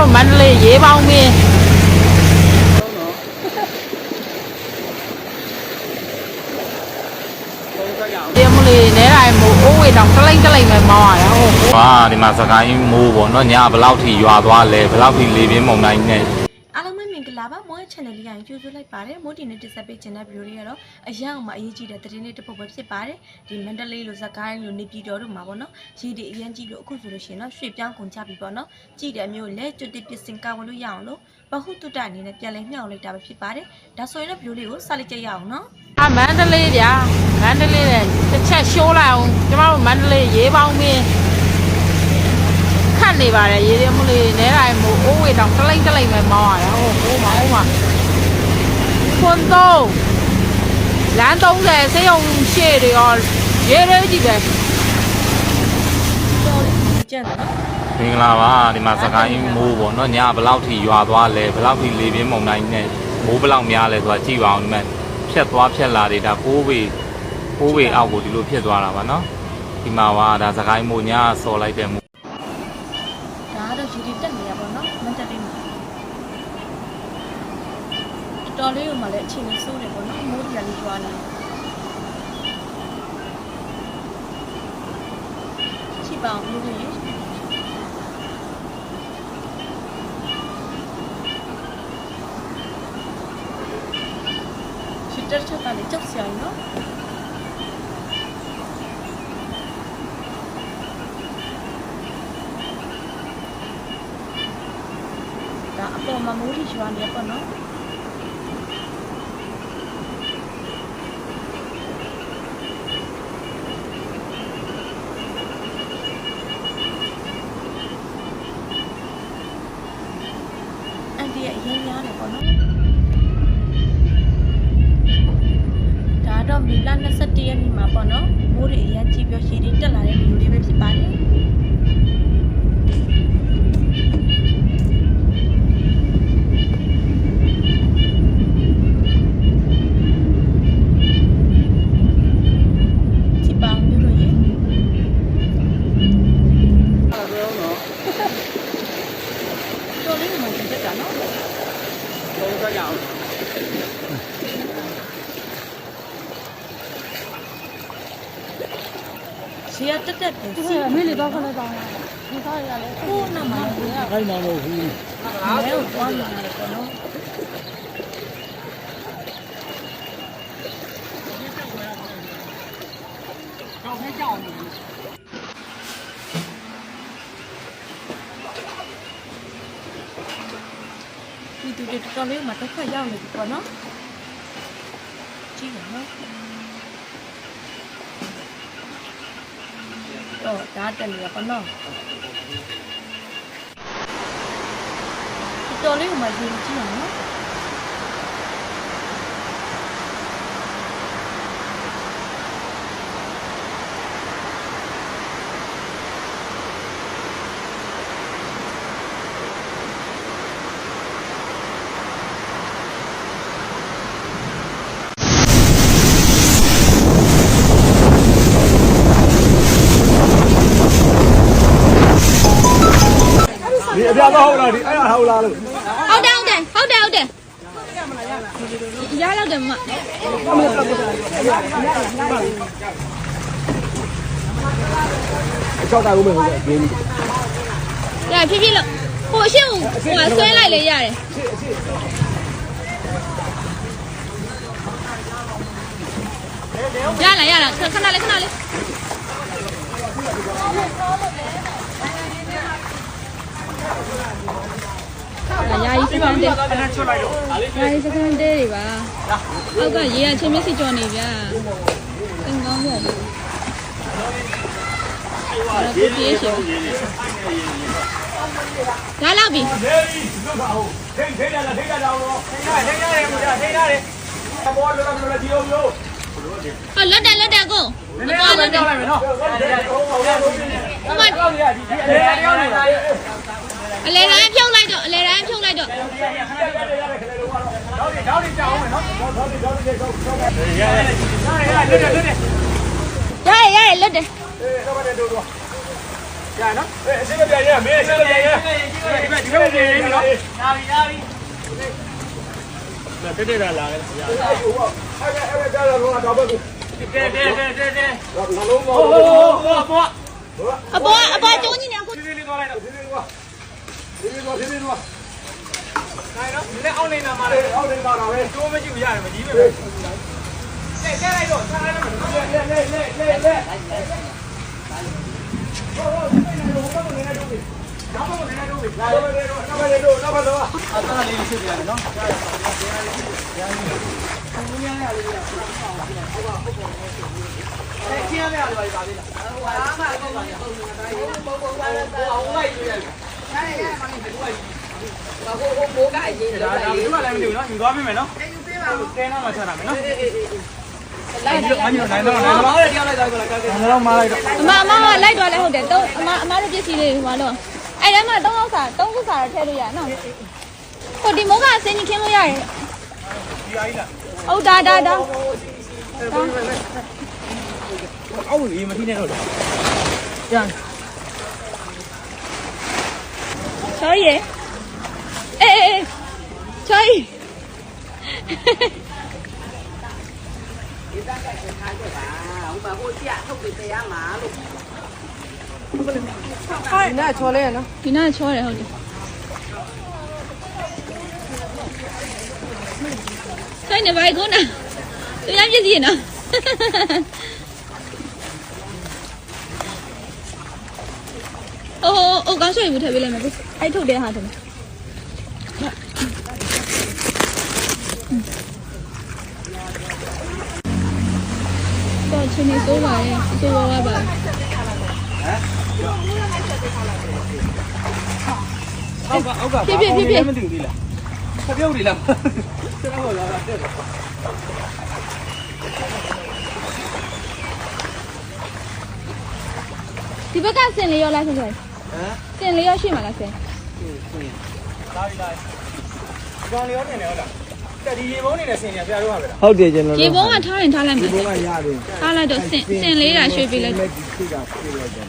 တို့မန္တလေးရေးပေါင်းမင်းဒီမလေးနဲတိုင်းမို့အိုးဝေတောင်တလိမ့်တလိမ့်ပဲမောင်းရတာဟုတ်။ဟာဒီမှာစကိုင်းမိုးပေါ့နော်ညဘယ်လောက်ထိရွာသွားလဲဘယ်လောက်ထိလေပြင်းမုန်တိုင်းနဲ့အား လုံးပဲမင်္ဂလာပါမောရဲ့ channel လေးကိုကြိုဆိုလိုက်ပါတယ်မိုးတီနဲ့တက်ဆက်ပေးခြင်းတဲ့ video တွေကတော့အရန်အောင်မအရေးကြီးတဲ့သတင်းလေးတစ်ပုဒ်ပဲဖြစ်ပါတယ်ဒီမန္တလေးလိုဇကိုင်းလိုနေပြည်တော်တို့မှာပေါ့နော်ရည်ဒီအရန်ကြီးလို့အခုဆိုလို့ရှိရင်တော့ရွှေ့ပြောင်းကုန်ကြပြီပေါ့နော်ကြည်တဲ့မျိုးလဲကျွတ်တစ်ပစ်စင်ကောက်လို့ရအောင်လို့ဘဟုတုတအနေနဲ့ပြန်လဲမြှောက်လိုက်တာပဲဖြစ်ပါတယ်ဒါဆိုရင်တော့ video လေးကိုစလိုက်ကြရအောင်နော်အမန္တလေးဗျာမန္တလေးနဲ့တစ်ချက်ရှိုးလိုက်အောင်ကျမတို့မန္တလေးရေးပေါင်းမင်းခ တ်နေပါတယ်ရေးတယ်မလေးနဲတိုင်းမို့အိုးဝေတောင်တလိမ့်တလိမ့်ပဲမောင်းရတာဟုတ်ဟိုးမဟုတ်မှာခွန်သုံးလမ်း30စေယုံရှေ့တွေရောရေးရဲကြီးပဲတော်လေးကြက်နော်မင်္ဂလာပါဒီမှာစကိုင်းမိုးပေါ့နော်ညဘယ်လောက်ထိရွာသွားလဲဘယ်လောက်ထိလေပြင်းမုန်တိုင်းနဲ့မိုးဘယ်လောက်များလဲဆိုတာကြည့်ပါအောင်ဒီမှာဖြတ်သွားဖြတ်လာတွေဒါ6ပေ6ပေအောက်ကိုဒီလိုဖြစ်သွားတာပါနော်ဒီမှာပါဒါစကိုင်းမိုးညဆော်လိုက်တဲ့မိုး ဒါကတော့ရည်ဒီတက်နေရပါတော့မန္တလေးမှာ တော်လေးကိုမှလည်းအချိန်လေးစိုးနေပေါ့နော်မိုးတရားလေးကျွာနေချိပါအောင်လို့ရေချစ်တက်ချက်ကလည်းကြောက်စရာနော်ဒါအပေါ်မှာမိုးထီကျွာနေပေါ့နော်အန် တီရဲ့အရင်များတယ်ပေါ့နော်ဒါတော့မီလာ21ရက်နေ့မှာပေါ့နော်မိုးတွေအရင်ကြည့်ပြောရှည်တွေတက်လာတဲ့ဗီဒီယိုလေးပဲဖြစ်ပါတယ် ချစ်ပါမျိုးလို့ရေတော်လေးမှတက်တာနော် စီရတက်တက်တယ်စီမေးလေတော့ခနဲ့တောင်းလာဒီသားရလည်းကိုနမလည်းခိုင်းမှာမဟုတ်ဘူးမဲကိုတွားနေရတယ်ပေါ့နော်ဒီတူတွေတော်တော်လေးမှတစ်ခါရောက်နေပြီပေါ့နော်ကြည့်ရနော် တော့ဒါတက်နေရပေါ့နော်တော်တော်လေးမှရင်ကြည့်ရနော်ဒီအ ပြာတော့ဟုတ်လားဒီအဲ့ဒါဟုတ်လားလို့ဟုတ်တယ်ဟုတ်တယ်ဟုတ်တယ်ဟုတ်တယ်ရလောက်တယ်မအချောက်ကဦးမယ်ဟုတ်ကဲ့ဂျင်းရဖြည်းဖြည်းလို့ဟိုအရှင်းကိုဟိုကဆွဲလိုက်လေရတယ်ရလာရလာခဏလေးခဏလေး ရာကြီးစကန်တဲ့ရာကြီးစကန်တဲ့တွေပါအောက်ကရေကချင်းမျက်စိကြော်နေဗျာသင်ကောင်းပေါ့အဲ့တော့ကိုပြေးရှင်ရလောက်ပြီထိတ်ထိတ်ရလားထိတ်ရတော့ထိတ်ရတယ်ထိတ်ရတယ်ထိတ်ရတယ်ဘောလောလောလောဒီယိုယိုဟောလွတ်တယ်လွတ်တယ်ကိုမသွားလွတ်တယ်လိုက်မယ်နော်ဟိုမှာကောင်းရဒီဒီအဲ့ဒါရောက်နေတာ အလဲတိုင်းဖြုတ်လိုက်တော့အလဲတိုင်းဖြုတ်လိုက်တော့တော့ဒီတော့ဒီကြောင်းမယ်နော်တော့ဒီတော့ဒီတော့တော့ရရရရလွတ်တယ်လွတ်တယ်ရရရလွတ်တယ်အေးတော့တယ်တို့တော့ကရနော်အေးအစ်မပြန်ရမင်းအစ်မပြန်ရဒီဘက်ဒီဘက်ပြန်ရနော်ရပြီရပြီတက်တက်လာလာတယ်ရအဲ့ဟိုအဲ့အဲ့ကြားတော့တော့ဘက်ကိုတဲတဲတဲတဲတဲနှလုံးပေါ်ဟိုဟိုဟိုအပေါ်အပေါ်ကျုံးကြီးနေအခုဒီလေးလေးသွားလိုက်တော့ဒီလေးလေးသွား ဒီလေးသွားဒီလေးသွားနိုင်နော်ဒီနေ့အောင်းနေတာမှာလေအောင်းနေတာတော့ပဲကျိုးမရှိဘူးရတယ်မကြီးပဲလေလဲလိုက်တော့ဆက်လိုက်တော့လဲလဲလဲလဲလဲနောက်ဘက်ကနေတော့နောက်ဘက်ကနေတော့နောက်ဘက်ကနေတော့နောက်ဘက်တော့အသားလေးဖြစ်ပြန်တယ်နော်ခင်းရမယ်လို့ပါသေးလားအားမဟုတ်ပါဘူးဘုံဘုံပါဘုံဘုံပါတော့အောင်လိုက်တွေ့ရတယ်ဒါဒါဒါဘယ် သူကလည်းမသိဘူးနော်ယူသွားပြီမယ်နော်အဲယူပေးပါဦးကဲတော့မှဆက်တာမယ်နော်အေးအေးအေးလိုက်ပြီးတော့အညိုနိုင်တော့နိုင်တော့တရားလိုက်တော့ကလည်းကဲတော့မှလိုက်တော့အမအမကလိုက်သွားလဲဟုတ်တယ်တော့အမအမတို့ပစ္စည်းလေးဟိုတော့အဲ့ထဲမှာ၃လောက်စာ၃ခုစာတော့ထည့်လို့ရနော်ဟိုဒီမိုးကစင်းကြီးခင်းလို့ရတယ်ဒီအားကြီးလားဟုတ်ဒါဒါဒါအောက်ကြီးမထိနဲ့တော့လေ sorry ရေအေးအေး sorry ဒီနာချောတယ်ဟုတ်တယ်ဆိုင်နေပါကောနာသူများပြည့်စည်ရနော်အိုးအိုးကောင်းရွှေဘူးထည့်ပေးလိုက်မယ်ကို အဲ့ထုတ်တဲ့ဟာတယ်တော့ချင်းနေစိုးပါရဲ့စိုးပါပါအောက်ကအောက်ကမသိဘူးသေးလားခပြုတ်နေလားဆက်တော့လာတာတက်တယ်ဒီဘက်ကစင် လေးရောလားဆိုဆိုဟမ်စင်လေးရောရှိမှလားစင်လာပြီလာပြီကောင်လျောနေတယ်ဟုတ်လားတက်ဒီရေဘုံနေနဲ့ဆင်ရပြတော့ပါပဲလားဟုတ်တယ်ကျွန်တော်ရေပုံးကထားရင်ထားလိုက်မယ်ဘုံကရတယ်ထားလိုက်တော့စင်စင်လေးတာရွှေ့ပေးလိုက်လက်ကြီးထိတာပြေးလိုက်တယ်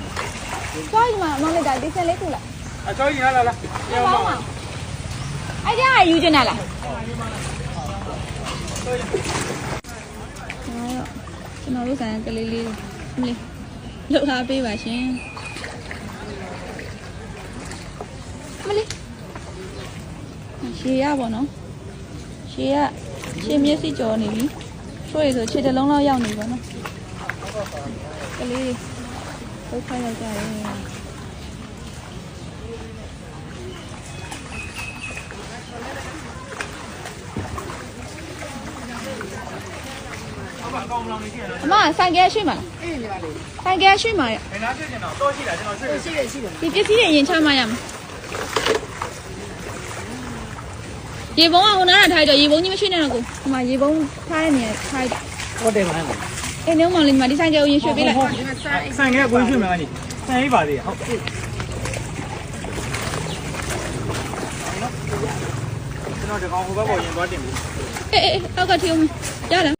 သွားဒီမှာမောင်လိုက်တာဒီစင်လေးခုလားအချောကြီးလာလာလာဟုတ်ပါမှာအဲ့ဒါကယူချင်တာလားကျွန်တော်တို့ဆိုင်ကလေးလေးမလေးလှုပ်ထားပေးပါရှင်မလေး ရှေရပါတော့ရှေရရှေမျက်စိကြော်နေပြီချွေဆိုခြေတစ်လုံးလောက်ရောက်နေပါတော့ကလေးဒုက္ခရောက်ကြတယ်အမအကောင်မလောင်နေကြည့်ရတော့အမဆိုင်ကယ်ရှိမှာလားအေးနေပါလေဆိုင်ကယ်ရှိမှာရဘယ်နာဖြစ်ကျင်တော့တော့ရှိတာကျွန်တော်ဆွေးရှိတယ်ရှိတယ်ဒီပစ္စည်းတွေရင်ချမှရမှာ ရေပုံးကဟိုနားထားတော့ရေပုံးကြီးမရှိနဲ့တော့ကိုဒီမှာရေပုံးထားတဲ့နေရာထားတယ်ဟုတ်တယ်မလားအေးနေမောင်လေးဒီမှာဒီဆိုင်ကယ်ကိုရင်ရွှေ့ပေးလိုက်ဆန်ခဲ့ဝင်ရွှေ့မယ်ကနေဆန်ရေးပါသေးဟုတ်ကျွန်တော်ဒီကောင်ဟိုဘက်ပေါ်ရင်သွားတင်ပြီအေးအေးအောက်ကထီအောင်ရလား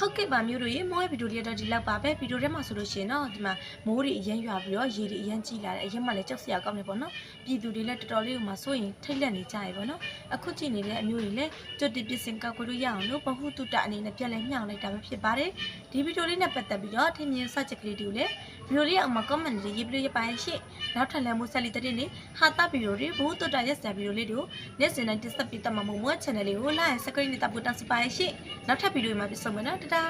ဟုတ်ကဲ့ပါမျိုးတို့ရေမိုးရဲ့ဗီဒီယိုလေးတော့ဒီလောက်ပါပဲဗီဒီယိုထဲမှာဆိုလို့ရှိရင်တော့ဒီမှာမိုးတွေအရင်ရွာပြီးတော့ရေတွေအရင်ကြီးလာတယ်အရင်မှလည်းကြောက်စရာကောင်းတယ်ပေါ့နော်ပြည်သူတွေလည်းတော်တော်လေးဟိုမှာစိုးရင်ထိတ်လက်နေကြရေပေါ့နော်အခုကြည့်နေတဲ့အမျိုးတွေလည်းကြွတ်တိပစ္စင်ကောက်ခွေလို့ရအောင်လို့ဘဟုတုတအနေနဲ့ပြန်လဲမျှောင်လိုက်တာပဲဖြစ်ပါတယ်ဒီဗီဒီယိုလေးနဲ့ပတ်သက်ပြီးတော့ထင်မြင်စချက်ကလေးတွေကိုလည်း ဗီဒီယိုလေးအောက်မှာ comment တွေရေးပြီးရပါရဲ့ရှင့်နောက်ထပ်လည်းမိုးဆက်လီတဲ့နေဟာတာဗီဒီယိုတွေဘဟုတုတရက်စရာဗီဒီယိုလေးတွေကိုနေ့စဉ်တိုင်းတက်ဆက်ပြီးတက်မှာမို့မို့ channel လေးကို like subscribe နဲ့တပ်ဖို့တောင်းစပါရဲ့ရှင့်နောက်ထပ်ဗီဒီယိုမှာပြန်ဆုံမယ်နော်တဒါ